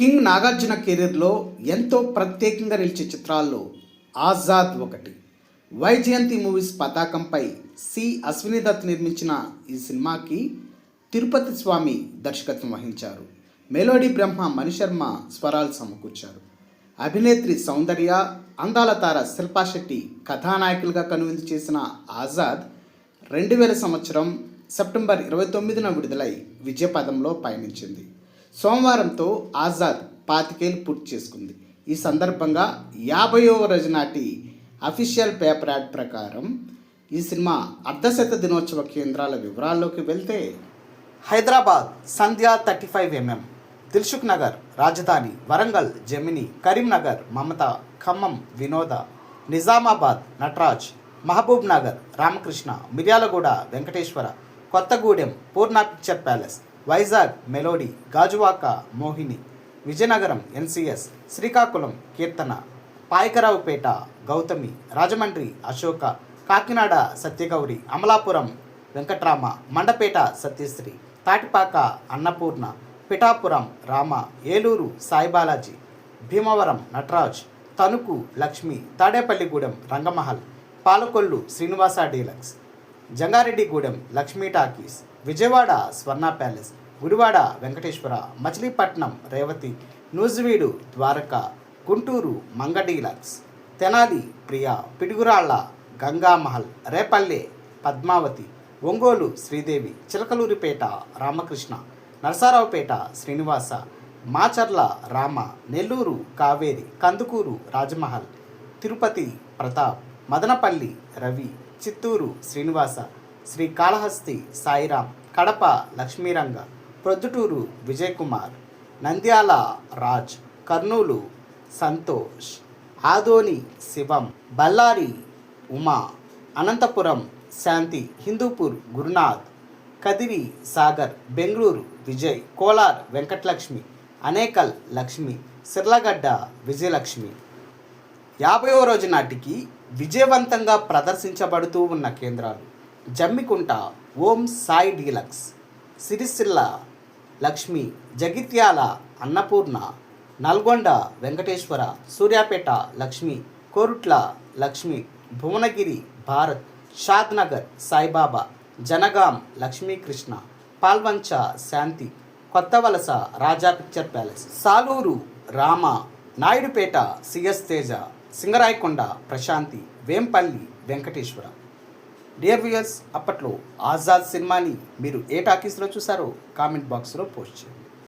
King Nagarjuna కెరీర్లో ఎంతో ప్రత్యేకంగా నిలిచే చిత్రాల్లో ఆజాద్ ఒకటి వైజయంతి మూవీస్ పతాకంపై సి అశ్విని దత్ నిర్మించిన ఈ సినిమాకి తిరుపతి స్వామి దర్శకత్వం వహించారు. మెలోడీ బ్రహ్మ మణిశర్మ స్వరాలు సమకూర్చారు. అభినేత్రి సౌందర్య అందాల తార శిల్పా శెట్టి కథానాయకులుగా కనువిందు చేసిన ఆజాద్ రెండు వేల సంవత్సరం సెప్టెంబర్ ఇరవై తొమ్మిదిన విడుదలై విజయపదంలో పయనించింది. సోమవారంతో ఆజాద్ పాతికేలు పూర్తి చేసుకుంది. ఈ సందర్భంగా యాభైవ రోజు నాటి అఫీషియల్ పేపర్ యాడ్ ప్రకారం ఈ సినిమా అర్ధశత దినోత్సవ కేంద్రాల వివరాల్లోకి వెళ్తే Hyderabad Sandhya thirty five MM Dilsukhnagar Rajadhani Warangal Jamini Karimnagar Mamata Khammam Vinoda Nizamabad Nataraj Mahabubnagar Ramakrishna Miryalaguda Venkateswara Kothagudem Poorna picture palace Vizag melody Gajuwaka Mohini Vizianagaram NCS Srikakulam Keerthana Payakaraopeta Gowthami Rajahmundry Ashoka Kakinada Satyagowri Amalapuram Venkatrama Mandapeta Satyasri Tatipaka Annapurna Pithapuram Rama Eluru Saibalaji Bhimavaram Nataraj Tanuku Lakshmi Tadepalligudem Rangamahal Palakollu Srinivasa deluxe Jangareddygudem Lakshmi talkies Vijayawada Swarna palace Gudivada Venkateswara Machilipatnam Revathi Nuzvid Dwaraka Guntur Manga deluxe Tenali Priya Piduguralla Gangamahal Repalle Padmavathi Ongole Sridevi Chilakaluripet Ramakrishna Narasaraopet Srinivasa Macherla Rama Nellore Kaveri Kandukur Rajmahal Tirupati Pratap Madanapalle Ravi Chittoor Srinivasa Srikalahasti Sairam Kadapa Lakshmiranga Proddatur Vijay Kumar Nandyal Raj Kurnool Santosh Adoni Shivam Bellary Uma Anantapur Shanti Hindupur Gurunath Kadiri Sagar Bengaluru Vijay Kolar Venkatalakshmi Anekal Lakshmi Sirlagadda Vijayalakshmi. యాభైవ రోజు నాటికి విజయవంతంగా ప్రదర్శించబడుతూ ఉన్న కేంద్రాలు Jammikunta Om Sai deluxe. Sircilla Lakshmi Jagtial Annapurna Nalgonda Venkateswara Suryapet Lakshmi Korutla Lakshmi Bhuvanagiri Bharat Shadnagar Saibaba Jangaon Lakshmikrishna Palvancha Shanti Kothavalasa Raja picture palace. Saluru Rama Naidupeta CS Teja Singarayakonda Prashanti Vempalli Venkateswara. Dear viewers అప్పట్లో ఆజాద్ సినిమాని మీరు ఏ టాకీస్లో చూసారో comment బాక్స్లో post చేయండి.